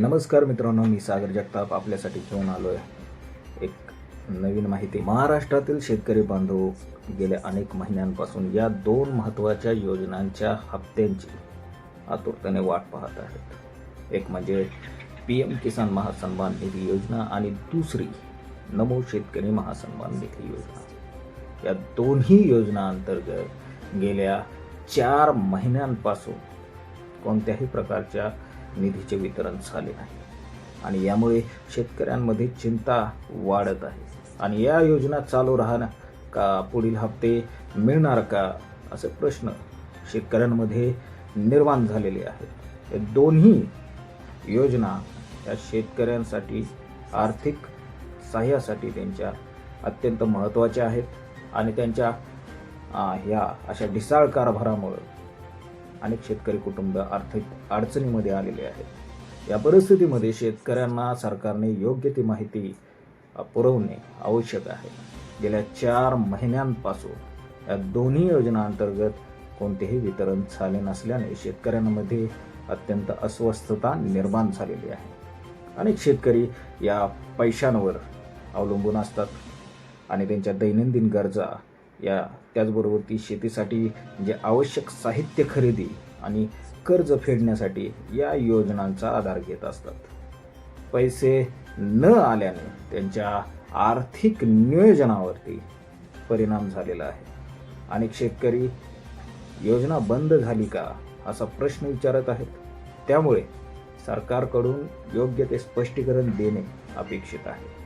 नमस्कार मित्रांनो मी सागर जगताप आपल्यासाठी घेऊन आलो आहे एक नवीन माहिती. महाराष्ट्रातील शेतकरी बांधव गेल्या अनेक महिन्यांपासून या दोन महत्त्वाच्या योजनांच्या हप्त्यांची आतुरतेने वाट पाहत आहेत. एक म्हणजे पी एम किसान महासन्मान निधी योजना आणि दुसरी नमो शेतकरी महासन्मान निधी योजना. या दोन्ही योजनांतर्गत गेल्या चार महिन्यांपासून कोणत्याही प्रकारच्या निधीचे वितरण झाले नाही आणि यामुळे शेतकऱ्यांमध्ये चिंता वाढत आहे. आणि या योजना चालू राहणं का पुढील हप्ते मिळणार का असे प्रश्न शेतकऱ्यांमध्ये निर्माण झालेले आहेत. हे दोन्ही योजना या शेतकऱ्यांसाठी आर्थिक सहाय्यासाठी त्यांच्या अत्यंत महत्त्वाच्या आहेत. आणि त्यांच्या ह्या अशा ढिसाळ कारभारामुळं अनेक शेतकरी कुटुंब आर्थिक अडचणीमध्ये आलेले आहेत. या परिस्थितीमध्ये शेतकऱ्यांना सरकारने योग्य ती माहिती पुरवणे आवश्यक आहे. गेल्या चार महिन्यांपासून या दोन्ही योजनांतर्गत कोणतेही वितरण झाले नसल्याने शेतकऱ्यांमध्ये अत्यंत अस्वस्थता निर्माण झालेली आहे. अनेक शेतकरी या पैशांवर अवलंबून असतात आणि त्यांच्या दैनंदिन गरजा या त्याचबरोबर ती शेतीसाठी जे आवश्यक साहित्य खरेदी आणि कर्ज फेडण्यासाठी या योजनांचा आधार घेत असतात. पैसे न आल्याने त्यांच्या आर्थिक नियोजनावरती परिणाम झालेला आहे. अनेक शेतकरी योजना बंद झाली का असा प्रश्न विचारत आहेत. त्यामुळे सरकारकडून योग्य ते स्पष्टीकरण देणे अपेक्षित आहे.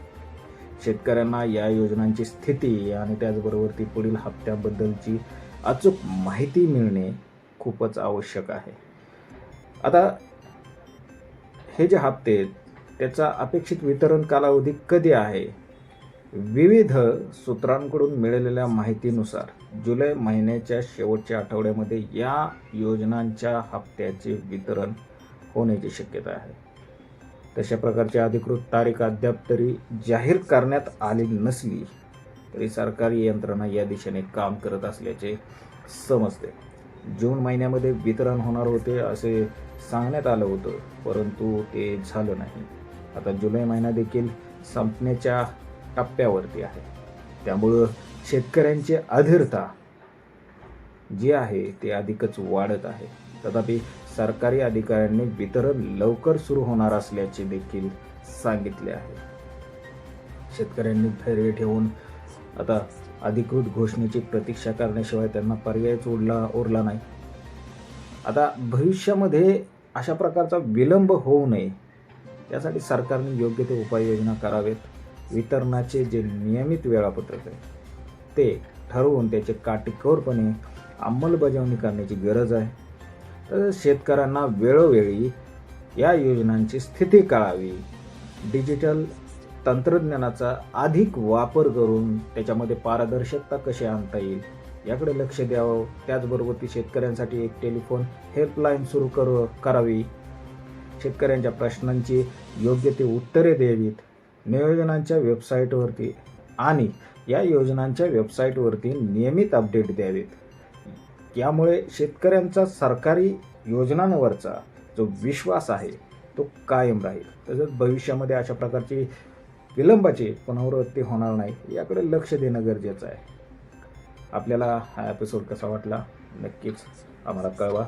शेतकऱ्यांना या योजनांची स्थिती आणि त्याचबरोबर ती पुढील हप्त्याबद्दलची अचूक माहिती मिळणे खूपच आवश्यक आहे. आता हे जे हप्ते आहेत, त्याचा अपेक्षित वितरण कालावधी कधी आहे? विविध सूत्रांकडून मिळालेल्या माहितीनुसार जुलै महिन्याच्या शेवटच्या आठवड्यामध्ये या योजनांच्या हप्त्याचे वितरण होण्याची शक्यता आहे. तशा प्रकारची अधिकृत तारीख अद्याप तरी जाहीर करण्यात आली नसली तरी सरकारी यंत्रणा या दिशेने काम करत असल्याचे समजते. जून महिन्यामध्ये वितरण होणार होते असे सांगण्यात आलं होतं परंतु ते झालं नाही. आता जुलै महिना देखील संपण्याच्या टप्प्यावरती आहे. त्यामुळं शेतकऱ्यांची अधीरता जी आहे ते अधिकच वाढत आहे. तथापि सरकारी अधिकाऱ्यांनी वितरण लवकर सुरू होणार असल्याचे देखील सांगितले आहे. शेतकऱ्यांनी धैर्य ठेवून आता अधिकृत घोषणेची प्रतीक्षा करण्याशिवाय त्यांना पर्यायच उरला उरला नाही. आता भविष्यामध्ये अशा प्रकारचा विलंब होऊ नये त्यासाठी सरकारने योग्य ते उपाययोजना करावेत. वितरणाचे जे नियमित वेळापत्रक आहे ते ठरवून त्याचे काटेकोरपणे अंमलबजावणी करण्याची गरज आहे. तर शेतकऱ्यांना वेळोवेळी या योजनांची स्थिती कळावी. डिजिटल तंत्रज्ञानाचा अधिक वापर करून त्याच्यामध्ये पारदर्शकता कशी आणता येईल याकडे लक्ष द्यावं. त्याचबरोबर ती शेतकऱ्यांसाठी एक टेलिफोन हेल्पलाईन सुरू करू करावी. शेतकऱ्यांच्या प्रश्नांची योग्य ती उत्तरे द्यावीत. नियोजनांच्या वेबसाईटवरती आणि या योजनांच्या वेबसाईटवरती नियमित अपडेट द्यावेत. यामुळे शेतकऱ्यांचा सरकारी योजनांवरचा जो विश्वास आहे तो कायम राहील. तसंच भविष्यामध्ये अशा प्रकारची विलंबाची पुनरावृत्ती होणार नाही याकडे लक्ष देणं गरजेचं आहे. आपल्याला हा एपिसोड कसा वाटला? नक्कीच आम्हाला कळवा.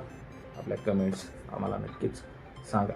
आपल्या कमेंट्स आम्हाला नक्कीच सांगा.